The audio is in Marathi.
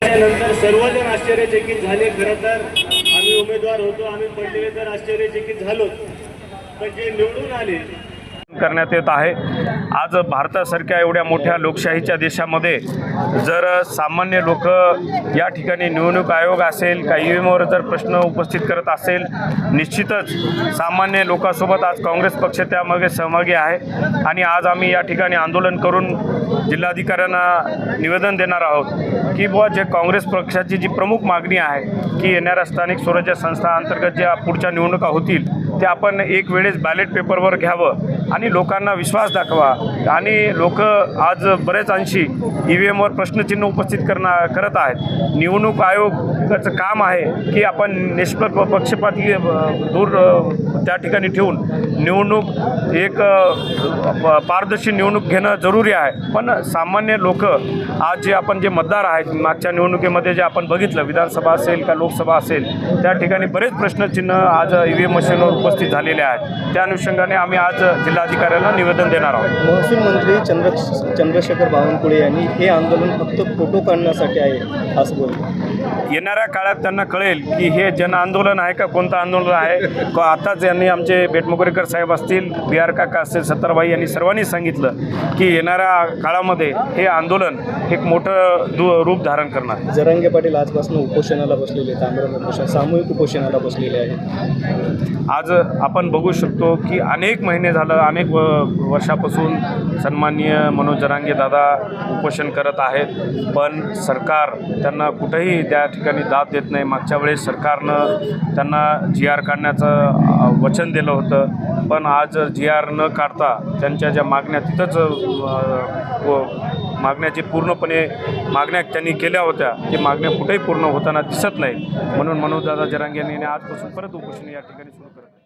त्यानंतर सर्वजण आश्चर्यचकित झाले. खरं तर आम्ही उमेदवार होतो. आम्ही पडलेले तर आश्चर्यचकित झालोच पण जे निवडून आले करण्यात येत आहे. आज भारतासारख्या एवढ्या मोठ्या लोकशाहीच्या देशामध्ये जर सामान्य लोक या ठिकाणी निवडणूक आयोग असेल का ई एमवर जर प्रश्न उपस्थित करत असेल निश्चितच सामान्य लोकांसोबत आज काँग्रेस पक्ष त्यामागे सहभागी आहे आणि आज आम्ही या ठिकाणी आंदोलन करून जिल्हाधिकाऱ्यांना निवेदन देणार आहोत की बुवा जे काँग्रेस पक्षाची जी प्रमुख मागणी आहे की येणाऱ्या स्थानिक स्वराज्य संस्था अंतर्गत ज्या पुढच्या निवडणुका होतील ते आपण एक वेळेस बॅलेट पेपरवर घ्यावं. आणि लोकांना विश्वास दाखवा. आणि लोक आज बरेच अंशी ई व्ही एमवर प्रश्नचिन्ह उपस्थित करणार करत आहेत. निवडणूक आयोगाचं काम आहे की आपण निष्पक्ष पक्षपाती दूर त्या ठिकाणी ठेवून निवडणूक एक प- पारदर्शी निवडणूक घेणं जरुरी आहे. पण सामान्य लोक आज जे आपण जे मतदार आहेत मागच्या निवडणुकीमध्ये जे आपण बघितलं विधानसभा असेल का लोकसभा असेल त्या ठिकाणी बरेच प्रश्नचिन्ह आज ई व्ही एम मशीनवर उपस्थित झालेले आहेत. त्या अनुषंगाने आम्ही आज जिल्हाधिकाऱ्यांना निवेदन देणार आहोत. महसूल मंत्री चंद्र चंद्रशेखर बावनकुळे यांनी हे आंदोलन फक्त फोटो काढण्यासाठी आहे असं बोलले येणाऱ्या काळात त्यांना कळेल की हे जन आंदोलन आहे का कोणतं आंदोलन आहे? क- आताच यांनी आमचे बेटमुकरेकर साहेब असतील बी आर काका असतील सत्तारबाई यांनी सर्वांनी सांगितलं की येणाऱ्या काळामध्ये हे आंदोलन एक मोठं दु रूप धारण करणार. जरांगे पाटील आजपासून उपोषणाला बसलेले आहेत उपोषण सामूहिक उपोषणाला बसलेले आहेत. आज आपण बघू शकतो की अनेक महिने झालं अनेक व वर्षापासून सन्माननीय मनोज जरांगे दादा उपोषण करत आहेत. पण सरकार त्यांना कुठेही त्या ठिकाणी दाद देत नाही. मागच्या वेळेस सरकारनं त्यांना जी आर काढण्याचं वचन दिलं होतं. पण आज जी आर न काढता त्यांच्या ज्या मागण्या तिथंच व मागण्या जे पूर्णपणे मागण्या त्यांनी केल्या होत्या. ते मागण्या कुठेही पूर्ण होताना दिसत नाही म्हणून मनोजदादा जरांगे यांनी आजपासून परत उपोषण या ठिकाणी सुरू करत